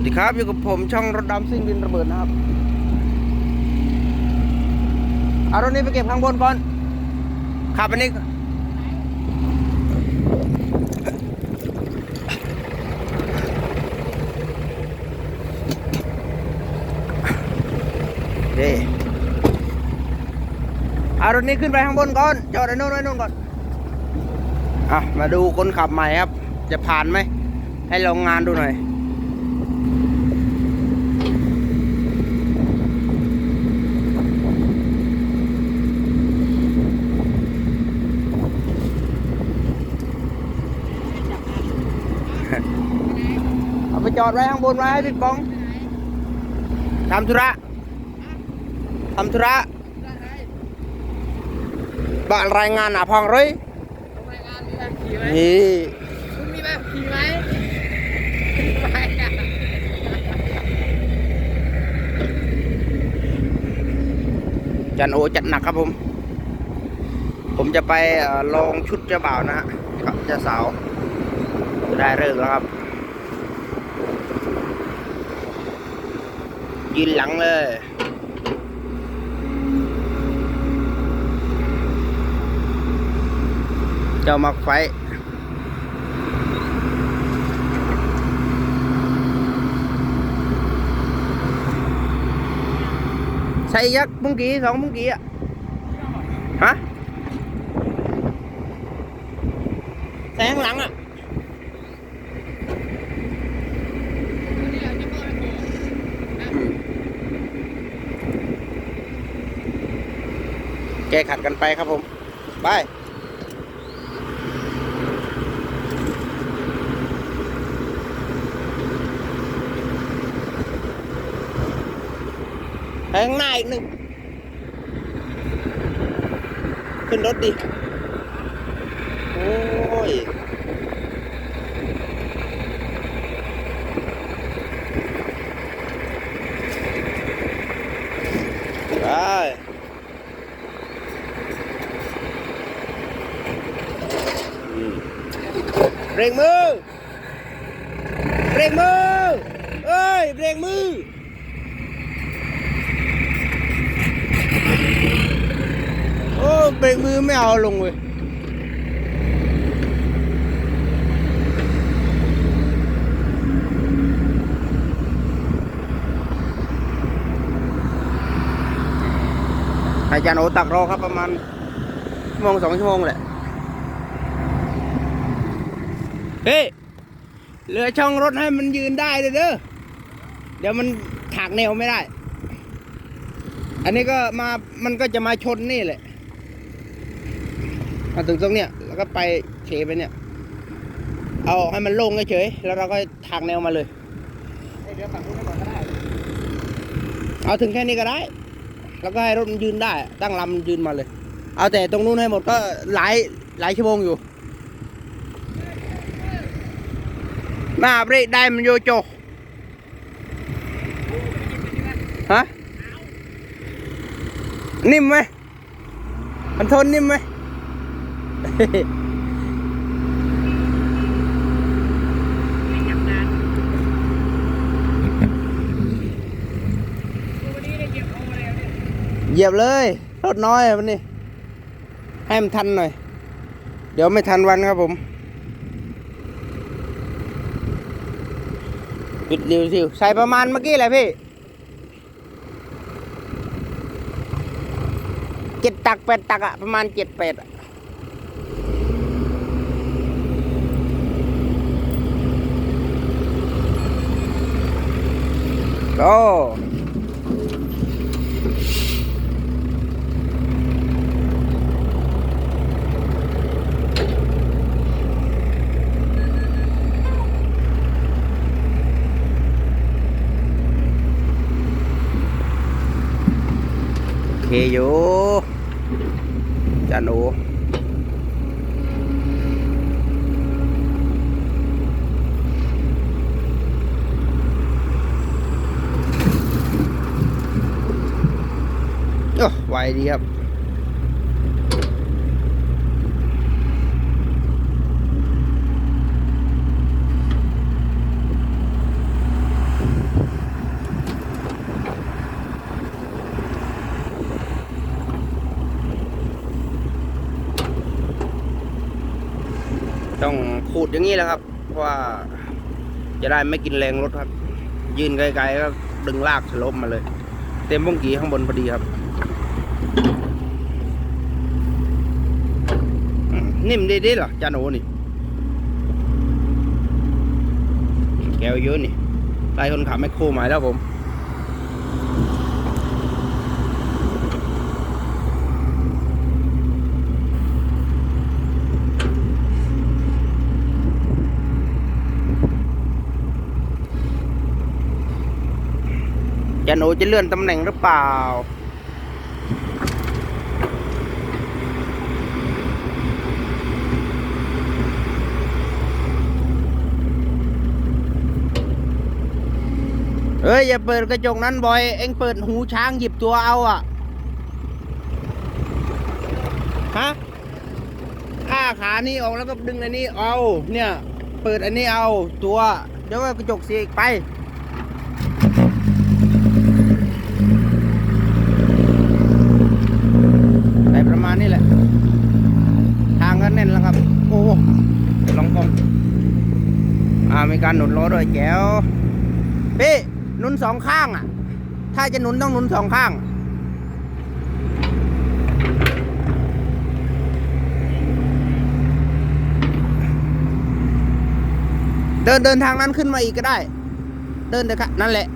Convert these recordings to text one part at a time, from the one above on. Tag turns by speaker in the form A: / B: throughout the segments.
A: วัสดีครับอยู่กับผมช่องรถดำซิ่งดินระเบิดนะครับเอารถนี้ไปเก็บข้างบนก่อนขับอันนี้เด้เอารถนี้ขึ้นไปข้างบนก่อนจอดไอ้นู่นไว้นู่นก่อนอะมาดูคนขับใหม่ครับ จะผ่านไหมให้ลองงานดูหน่อย เอาไปจอดไว้ข้างบนไว้ให้พี่ปองทำธุระทำธุระบ้านรายงานหนาพองเลย
B: ทำไมงานมีแบบขี่ไหม
A: นี่
B: คุณมีแบบขี่ไหมไม่อะ
A: จันโอจัดหนักครับผม ผมจะไปลองชุดเจ้าบ่าวนะฮะกับเจ้าสาวจะได้เลิกแล้วครับ ยืนหลังเลยเจ้ามักไฟ ใช่ยักษ์มุ้งกี้สองมุ้งกี้อะฮะแสงหลังอะแกขัดกันไปครับผม ไป ข้างหน้าอีกหนึ่ง ขึ้นรถดิ โอ้ย ไปเบรกมือเบรกมือ เอ้ยเบรกมือ โอ้ เบรกมือไม่เอาลงเว้ยอาจารย์โอตักรอครับประมาณชั่วโมงสองชั่วโมงแหละ เฮ้ยเหลือช่องรถให้มันยืนได้เลยเด้อ เดี๋ยวมันถากแนวไม่ได้ อันนี้ก็มา มันก็จะมาชนนี่แหละ มาถึงตรงเนี้ยแล้วก็ไปเฉไปเนี่ย เอาให้มันโล่งเฉยแล้วเราก็ถากแนวมาเลย
B: เอา
A: ถึงแค่นี้ก็ได้ แล้วก็ให้รถมันยืนได้ ตั้งลำยืนมาเลย เอาแต่ตรงนู้นให้หมดก็หลายหลายชั่วโมงอยู่มาเบรกได้มันโยโจฮะนิ่มไหมมันทนนิ่มไหม
B: เก็บโอ้แล้วเนี่ย
A: เหยียบเลย รถน้อยอะวันนี้ ให้มันทันหน่อย เดี๋ยวไม่ทันวันครับผมปิดเร็วสิใส่ประมาณเมื่อกี้แหละพี่เจ็ดตักแปดตักอะประมาณเจ็ดแปดอะ โอ้โอเไวดีครับต้องขูดอย่างนี้แล้วครับ เพราะว่าจะได้ไม่กินแรงรถครับ ยืนไกลๆก็ดึงลากสลบมาเลย เต็มบุ้งกีข้างบนพอดีครับ นิ่มดีๆเหรอจานโอนี่ แกวเยอะนี่ไล่คนขับแมคโครมายแล้วผมจันโอจะเลื่อนตำแหน่งหรือเปล่า เอ้ย อย่าเปิดกระจกนั้นบ่อย เอ็งเปิดหูช้างหยิบตัวเอาอะ ฮะอ้าขานี่ออกแล้วก็ดึงอันนี้เอา เนี่ย เปิดอันนี้เอาตัว เดี๋ยวก็กระจกเสียอีกไปได้ประมาณนี้แหละ ทางก็แน่นแล้วครับ โอ้ลองกองอ่ามีการหนุนล้อด้วยแก้วพี่ หนุนสองข้างอะ ถ้าจะหนุนต้องหนุนสองข้างเดินเดินทางนั้นขึ้นมาอีกก็ได้ เดินเถอะครับนั่นแหละ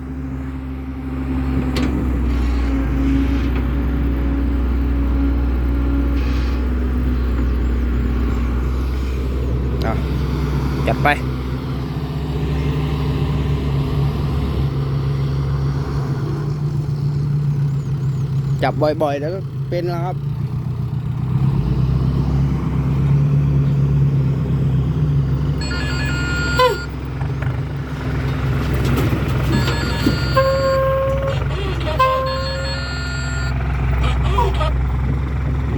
A: อะจัดไป จับบ่อยๆแล้วก็เป็นแล้วครับ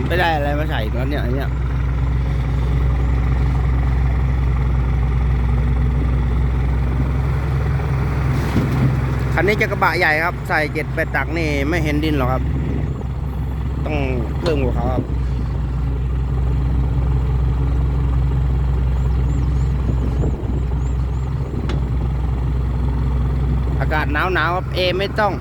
A: ไม่ได้อะไรมาใส่อีก่อนเนี่ยอันเนี่ยคันนี้จะกระบะใหญ่ครับ ใส่เจ็ดแปดตักนี่ไม่เห็นดินหรอกครับ ต้องเพิ่มกว่าเขาครับอากาศหนาวหนาวๆครับเอไม่ต้อง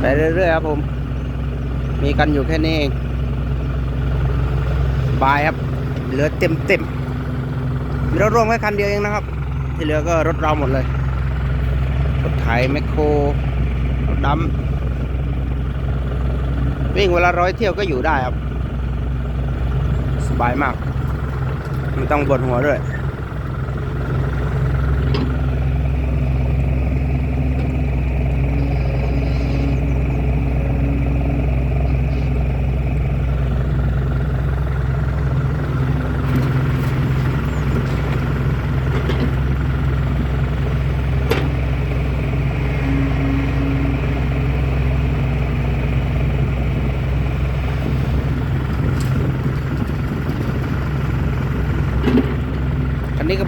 A: ไป เรื่อยๆครับผม มีกันอยู่แค่นี้เองบายครับ เหลือเต็มเต็มๆมีรถร่วมแค่คันเดียวเองนะครับ ที่เหลือก็รถเราหมดเลย รถไถแมคโครรถดำวิ่งเวลาร้อยเที่ยวก็อยู่ได้ครับ สบายมากไม่ต้องปวดหัวด้วย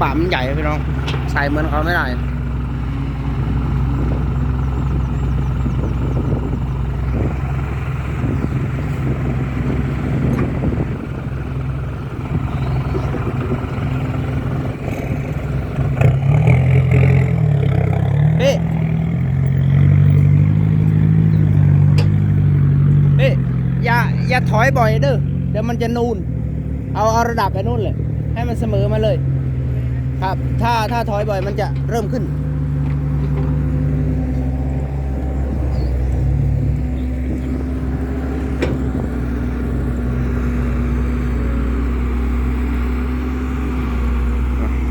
A: คับะมันใหญ่พี่น้อง ใส่เหมือนเขาไม่ได้เฮ้เฮ้อย่าอย่าถอยบ่อยเด้อ เดี๋ยวมันจะนูน เอาเอาระดับไปนู่นเลย ให้มันเสมอมาเลย ครับ ถ้าถ้าถอยบ่อยมันจะเริ่มขึ้น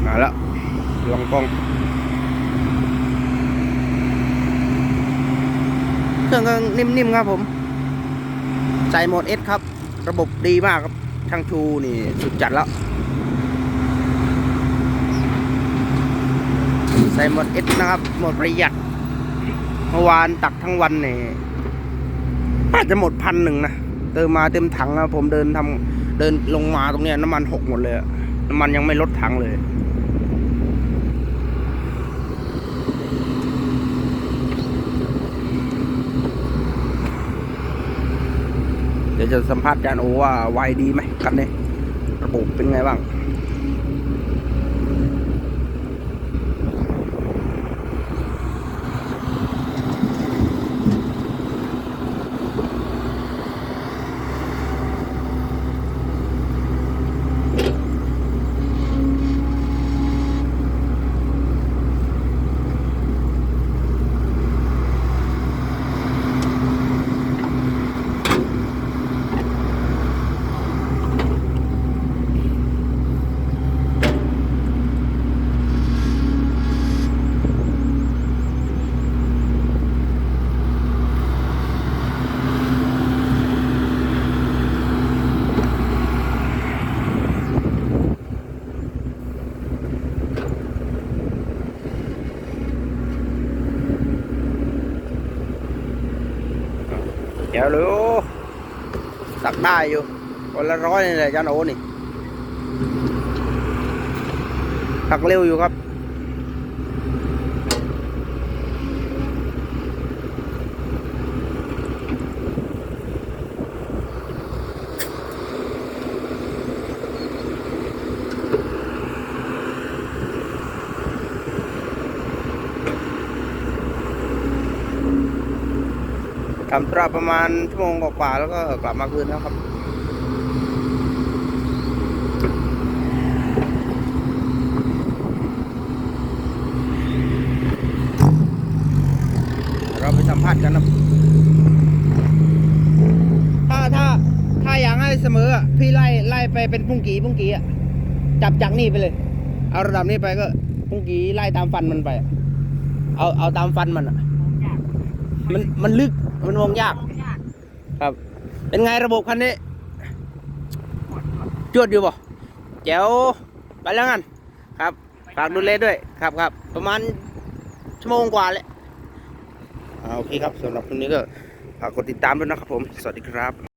A: มาแล้วลองกล้อง เครื่องก็นิ่มๆครับผม ใส่โหมด S ครับ ระบบดีมากครับ ช่างชูนี่สุดจัดแล้ว ใส่หมด S นะครับ หมดประหยัดเมื่อวานตักทั้งวันเนี่ยอาจจะหมดพันหนึ่งนะเติมมาเต็มถังนะผมเดินทำเดินลงมาตรงเนี้ยน้ำมันหกหมดเลยน้ำมันยังไม่ลดถังเลยเดี๋ยวจะสัมภาษณ์อาจารย์โอว่าไวดีไหมคันนี้ระบบเป็นไงบ้าง เดี๋ยวเลยโอ้ สักได้อยู่คนละร้อยนี่แหละจานโอนี่สักเร็วอยู่ครับ ทำตราประมาณชั่วโมงกว่าๆแล้วก็กลับมาคืนแล้วครับ เราไปสัมภาษณ์กันนะถ้าถ้าถ้าอยากให้เสมอพี่ไล่ไล่ไปเป็นปุ้งกีปุ้งกีอะจับจากนี่ไปเลย เอาระดับนี้ไปก็ปุ้งกีไล่ตามฟันมันไป เอาเอาตามฟันมันอะมันมันลึก มันมองยาก ครับ เป็นไงระบบคันนี้จวดอยู่บ่แจ๋วไปแล้วกันครับฝากดูแลด้วยครับครับประมาณชั่วโมงกว่าเลยอ่าโอเคครับสำหรับคลิปนี้ก็ฝากกดติดตามด้วยนะครับผม สวัสดีครับ